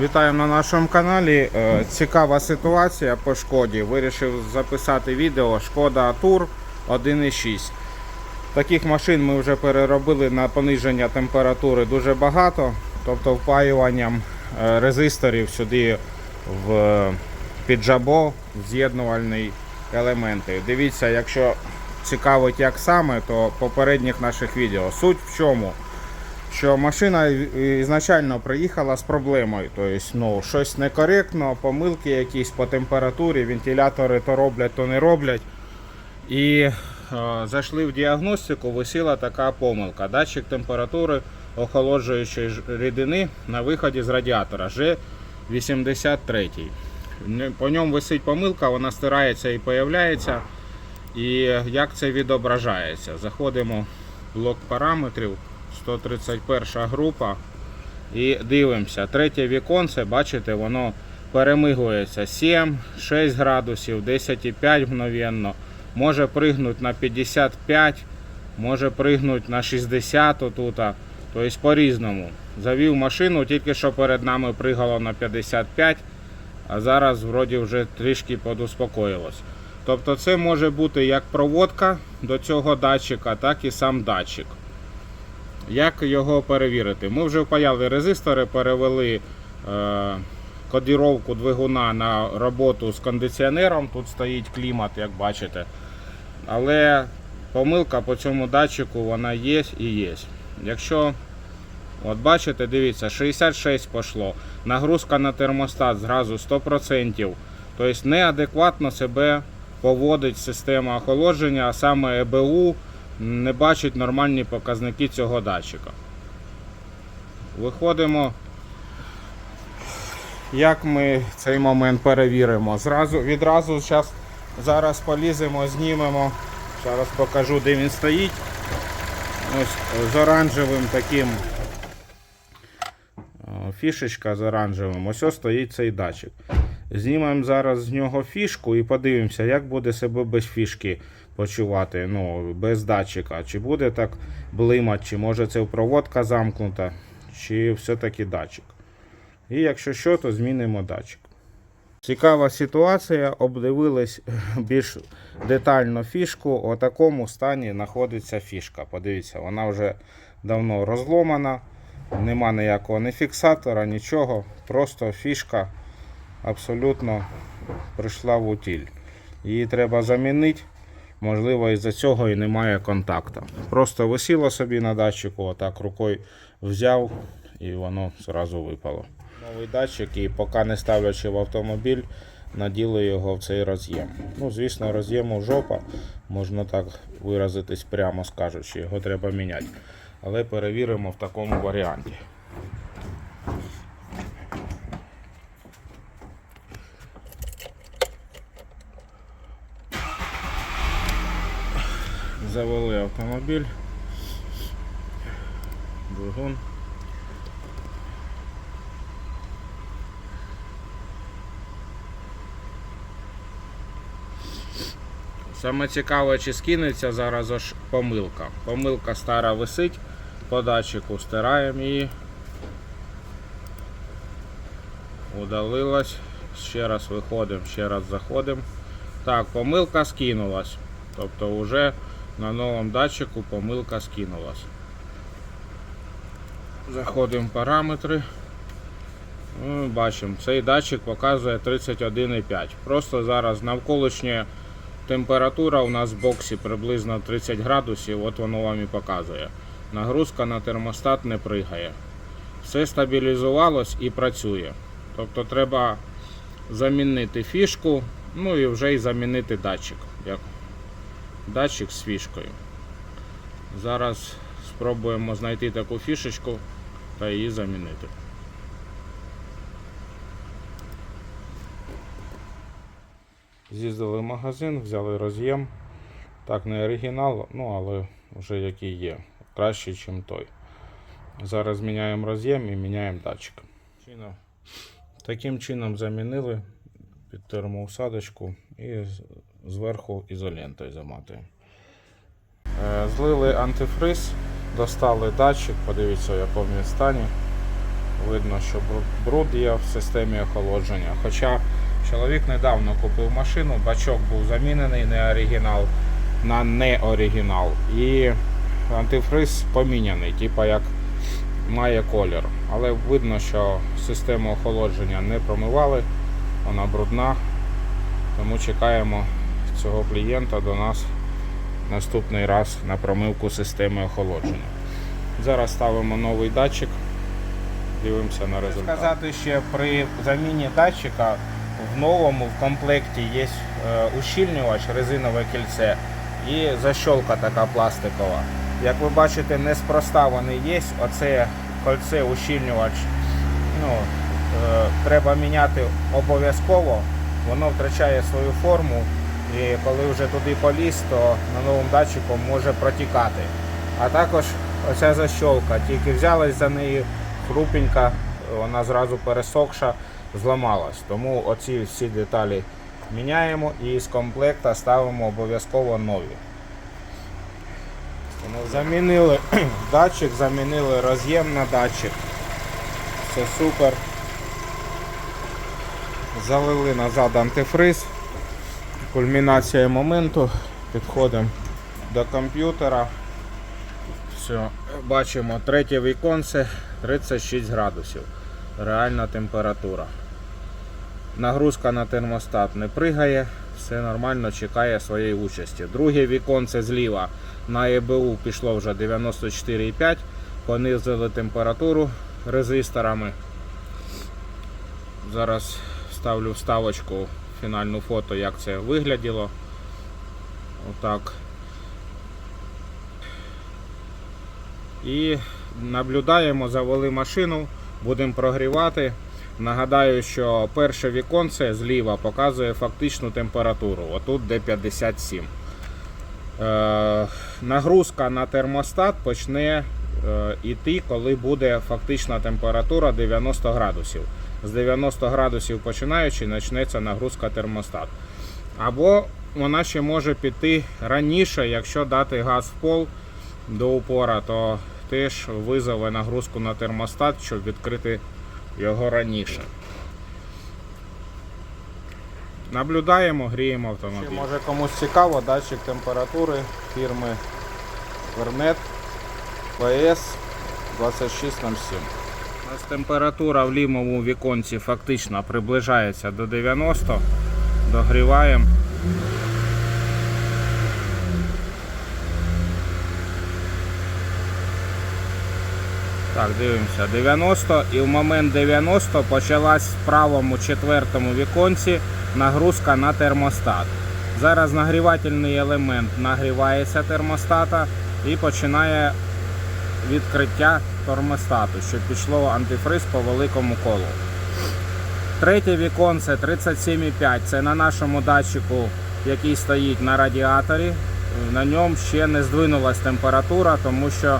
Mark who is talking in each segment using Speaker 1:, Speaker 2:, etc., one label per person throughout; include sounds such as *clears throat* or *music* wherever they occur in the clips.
Speaker 1: Вітаємо на нашому каналі. Е, Цікава ситуація по шкоді. Вирішив записати відео Шкода Тур 1.6. Таких машин ми вже переробили на пониження температури дуже багато, тобто впаюванням е, резисторів сюди в піджабо, в з'єднувальні елементи. Дивіться, якщо цікавить як саме, то попередніх наших відео. Суть в чому? Що машина ізначально приїхала з проблемою. Тобто, ну, щось некоректно, помилки якісь по температурі, вентилятори то роблять, то не роблять. І е, зайшли в діагностику, висіла така помилка. Датчик температури охолоджуючої рідини на виході з радіатора G83. По ньому висить помилка, вона стирається і появляється. І як це відображається? Заходимо в блок параметрів, 131 група. І дивимося. Третє віконце, бачите, воно перемигується 7, 6 градусів, 10,5 мгновенно. Може пригнути на 55, може пригнути на 60 отут. Тобто по-різному. Завів машину, тільки що перед нами пригало на 55, а зараз вроді вже трішки подуспокоїлось. Тобто це може бути як проводка до цього датчика, так і сам датчик. Як його перевірити? Ми вже впаяли резистори, перевели е, кодіровку двигуна на роботу з кондиціонером. Тут стоїть клімат, як бачите. Але помилка по цьому датчику вона є і є. Якщо, от бачите, дивіться, 66 пішло, нагрузка на термостат зразу 100%. Тобто неадекватно себе поводить система охолодження, а саме ЕБУ не бачить нормальні показники цього датчика. Виходимо. Як ми цей момент перевіримо? Зразу, відразу зараз, зараз поліземо, знімемо. Зараз покажу, де він стоїть. Ось з оранжевим таким фішечка з оранжевим. Ось ось стоїть цей датчик. Знімемо зараз з нього фішку і подивимося, як буде себе без фішки почувати, ну, без датчика. Чи буде так блимати, чи може це проводка замкнута, чи все-таки датчик. І якщо що, то змінимо датчик. Цікава ситуація, обдивились *laughs* більш детально фішку. У такому стані знаходиться фішка. Подивіться, вона вже давно розломана, нема ніякого ні фіксатора, нічого. Просто фішка абсолютно прийшла в утіль. Її треба замінити. Можливо, із-за цього і немає контакту. Просто висіло собі на датчику, отак рукою взяв і воно зразу випало. Новий датчик, і поки не ставлячи в автомобіль, наділи його в цей роз'єм. Ну, звісно, роз'єму жопа, можна так виразитись прямо скажучи, його треба міняти. Але перевіримо в такому варіанті. Завели автомобіль. Двигун. Саме цікаве, чи скинеться зараз аж помилка. Помилка стара висить по датчику, стираємо її. Удалилась. Ще раз виходимо, ще раз заходимо. Так, помилка скинулась. Тобто вже на новому датчику помилка скинулась. Заходимо в параметри. Ну, бачимо, цей датчик показує 31,5. Просто зараз навколишня температура у нас в боксі приблизно 30 градусів, от воно вам і показує. Нагрузка на термостат не пригає. Все стабілізувалось і працює. Тобто треба замінити фішку, ну і вже й замінити датчик. Як датчик з фішкою. Зараз спробуємо знайти таку фішечку та її замінити. З'їздили магазин, взяли роз'єм. Так, не оригінал, ну але вже який є. Кращий, ніж той. Зараз міняємо роз'єм і міняємо датчик. Таким чином замінили під термоусадочку і зверху ізолентою заматуємо. Е, Злили антифриз, достали датчик, подивіться, в якому він стані. Видно, що бруд- є в системі охолодження. Хоча чоловік недавно купив машину, бачок був замінений не оригінал на не оригінал. І антифриз поміняний, типа як має колір. Але видно, що систему охолодження не промивали, вона брудна. Тому чекаємо цього клієнта до нас наступний раз на промивку системи охолодження. Зараз ставимо новий датчик, дивимося на результат. Сказати ще при заміні датчика в новому в комплекті є е, ущільнювач, резинове кільце і защолка така пластикова. Як ви бачите, неспроста вони є. Оце кольце ущільнювач ну, е, треба міняти обов'язково. Воно втрачає свою форму. І коли вже туди поліз, то на новому датчику може протікати. А також оця защолка, тільки взялась за неї хрупенька, вона зразу пересохша, зламалась. Тому оці всі деталі міняємо і з комплекта ставимо обов'язково нові. Замінили *clears throat* датчик, замінили роз'єм на датчик. Все супер. Залили назад антифриз. Кульмінація моменту. Підходимо до комп'ютера. Все, бачимо третє віконце 36 градусів. Реальна температура. Нагрузка на термостат не пригає, все нормально чекає своєї участі. Друге віконце зліва на ЕБУ пішло вже 94,5, понизили температуру резисторами. Зараз ставлю вставочку фінальну фото, як це вигляділо. Отак. І наблюдаємо, завели машину, будемо прогрівати. Нагадаю, що перше віконце зліва показує фактичну температуру. Отут де 57. Е, нагрузка на термостат почне е, йти, коли буде фактична температура 90 градусів. З 90 градусів починаючи, почнеться нагрузка термостат. Або вона ще може піти раніше, якщо дати газ в пол до упора, то теж визове нагрузку на термостат, щоб відкрити його раніше. Наблюдаємо, гріємо автомобіль. Може комусь цікаво, датчик температури фірми Vernet PS 2607. У нас температура в лівому віконці фактично приближається до 90. Догріваємо. Так, дивимося, 90 і в момент 90 почалась в правому четвертому віконці нагрузка на термостат. Зараз нагрівательний елемент нагрівається термостата і починає відкриття термостату, щоб пішло антифриз по великому колу. Третє віконце 37,5. Це на нашому датчику, який стоїть на радіаторі. На ньому ще не здвинулась температура, тому що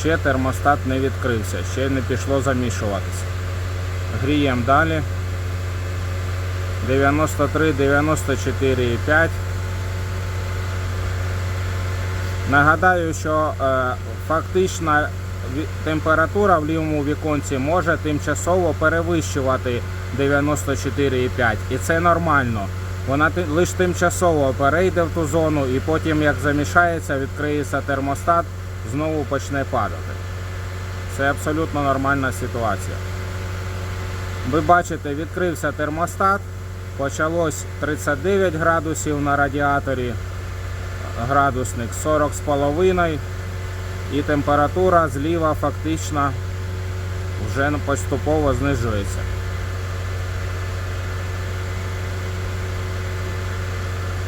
Speaker 1: ще термостат не відкрився, ще не пішло замішуватися. Гріємо далі. 93, 94,5. Нагадаю, що е, фактична температура в лівому віконці може тимчасово перевищувати 94,5 і це нормально. Вона лише тимчасово перейде в ту зону і потім, як замішається, відкриється термостат, знову почне падати. Це абсолютно нормальна ситуація. Ви бачите, відкрився термостат, почалось 39 градусів на радіаторі, градусник 40,5 і температура зліва фактично вже поступово знижується.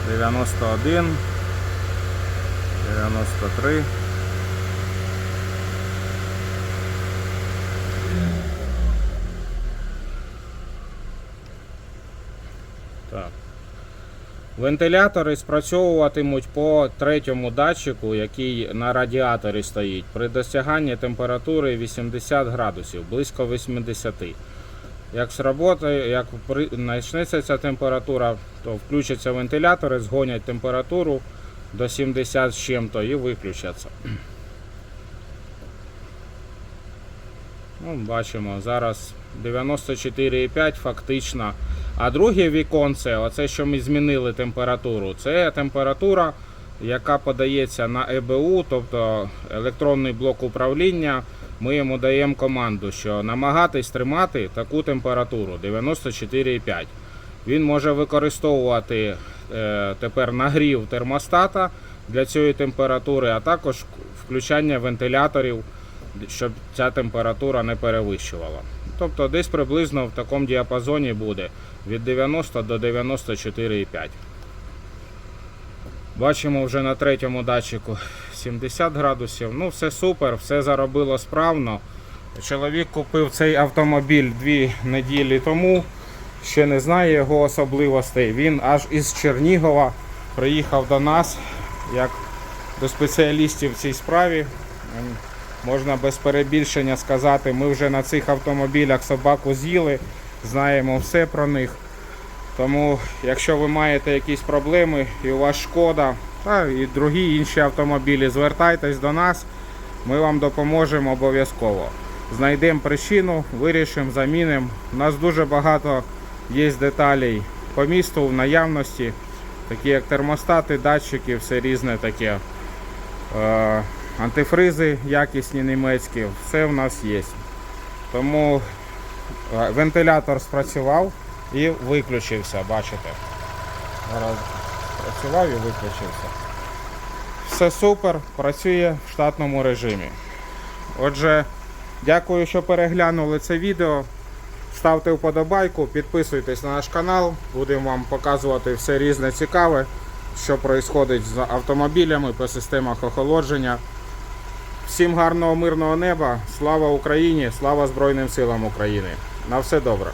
Speaker 1: Дев'яносто один, дев'яносто три. Вентилятори спрацьовуватимуть по третьому датчику, який на радіаторі стоїть, при досяганні температури 80 градусів, близько 80. Як сработає, як почнеться ця температура, то включаться вентилятори, згонять температуру до 70 з чим-то і виключаться. Ну, бачимо, зараз 94,5 фактично. А друге віконце, оце що ми змінили температуру, це температура, яка подається на ЕБУ, тобто електронний блок управління. Ми йому даємо команду, що намагатись тримати таку температуру 94,5. Він може використовувати е, тепер нагрів термостата для цієї температури, а також включання вентиляторів, щоб ця температура не перевищувала. Тобто десь приблизно в такому діапазоні буде від 90 до 94,5. Бачимо вже на третьому датчику 70 градусів. Ну, все супер, все заробило справно. Чоловік купив цей автомобіль дві неділі тому. Ще не знає його особливостей. Він аж із Чернігова приїхав до нас як до спеціалістів в цій справі. Можна без перебільшення сказати, ми вже на цих автомобілях собаку з'їли, знаємо все про них. Тому, якщо ви маєте якісь проблеми і у вас шкода, та і другі інші автомобілі, звертайтесь до нас, ми вам допоможемо обов'язково. Знайдемо причину, вирішимо, замінимо. У нас дуже багато є деталей по місту в наявності, такі як термостати, датчики, все різне таке. Антифризи якісні німецькі, все в нас є. Тому е, вентилятор спрацював і виключився, бачите. Зараз працював і виключився. Все супер, працює в штатному режимі. Отже, дякую, що переглянули це відео. Ставте вподобайку, підписуйтесь на наш канал, будемо вам показувати все різне цікаве, що відбувається з автомобілями по системах охолодження. Всім гарного мирного неба, слава Україні, слава Збройним силам України. На все добре.